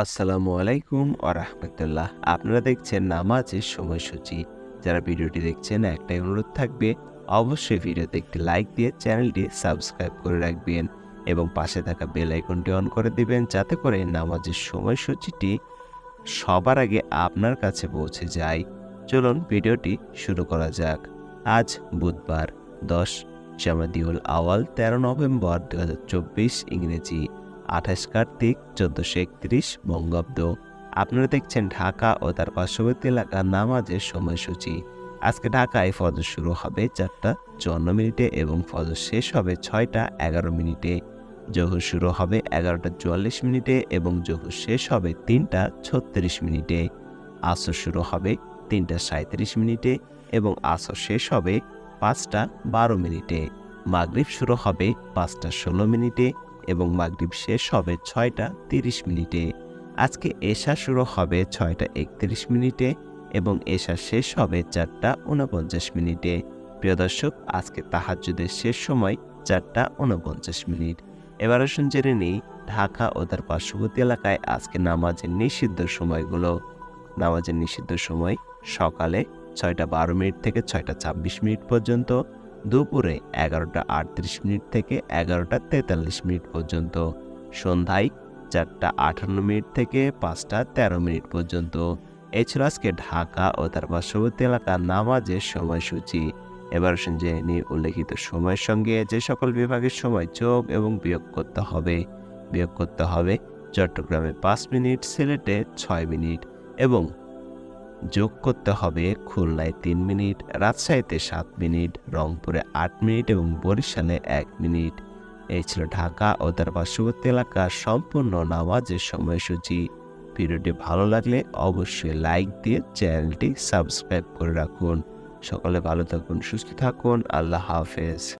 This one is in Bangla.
আসসালামু আলাইকুম আরহামতুল্লাহ আপনারা দেখছেন নামাজের সময়সূচি। যারা ভিডিওটি দেখছেন, একটাই অনুরোধ থাকবে, অবশ্যই ভিডিওতে একটি লাইক দিয়ে চ্যানেলটি সাবস্ক্রাইব করে রাখবেন এবং পাশে থাকা বেল আইকনটি অন করে দিবেন যাতে করে নামাজের সময়সূচিটি সবার আগে আপনার কাছে পৌঁছে যায়। চলুন ভিডিওটি শুরু করা যাক। আজ বুধবার, দশ জামাদিউল আওয়াল, তেরো নভেম্বর দু হাজার চব্বিশ ইংরেজি। আঠাশ কার্তিক চোদ্দোশো একত্রিশ বঙ্গাব্দ। আপনারা দেখছেন ঢাকা ও তার পার্শ্ববর্তী এলাকার নামাজের সময়সূচি। আজকে ঢাকায় ফজর শুরু হবে চারটা চুয়ান্ন মিনিটে এবং ফজর শেষ হবে ছয়টা এগারো মিনিটে। জহুর শুরু হবে এগারোটা চুয়াল্লিশ মিনিটে এবং জহুর শেষ হবে তিনটা ছত্রিশ মিনিটে। আসর শুরু হবে তিনটা সাঁত্রিশ মিনিটে এবং আসর শেষ হবে পাঁচটা বারো মিনিটে। মাগরিব শুরু হবে পাঁচটা ষোলো মিনিটে এবং মাগরিব শেষ হবে ছয়টা তিরিশ মিনিটে। আজকে এশা শুরু হবে ছয়টা একত্রিশ মিনিটে এবং এশা শেষ হবে চারটা উনপঞ্চাশ মিনিটে। প্রিয় দর্শক, আজকে তাহাজ্জুদের শেষ সময় চারটা উনপঞ্চাশ মিনিট। এবার আসুন জেনে নিই ঢাকা ও তার পার্শ্ববর্তী এলাকায় আজকে নামাজের নিষিদ্ধ সময়গুলো। নামাজের নিষিদ্ধ সময় সকালে ছয়টা বারো মিনিট থেকে ছয়টা ছাব্বিশ মিনিট পর্যন্ত দুপুরে এগারোটা আটত্রিশ মিনিট থেকে এগারোটা তেতাল্লিশ মিনিট পর্যন্ত, সন্ধ্যায় চারটা আটান্ন মিনিট থেকে পাঁচটা তেরো মিনিট পর্যন্ত। এছাড়া আজকে ঢাকা ও তার পার্শ্ববর্তী এলাকার নামাজের সময়সূচি। এবার আসুন যে নিয়ে উল্লেখিত সময়ের সঙ্গে যে সকল বিভাগের সময় যোগ এবং বিয়োগ করতে হবে, বিয়োগ করতে হবে। চট্টগ্রামে পাঁচ মিনিট, সিলেটে ছয় মিনিট এবং যোগ করতে হবে খুলনায় তিন মিনিট, রাজশাহীতে সাত মিনিট, রংপুরে আট মিনিট এবং বরিশালে এক মিনিট। এই ছিল ঢাকা ও তার পার্শ্ববর্তী এলাকার সম্পূর্ণ নামাজের সময়সূচি। ভিডিওটি ভালো লাগলে অবশ্যই লাইক দিয়ে চ্যানেলটি সাবস্ক্রাইব করে রাখুন। সকলে ভালো থাকুন, সুস্থ থাকুন, আল্লাহ হাফেজ।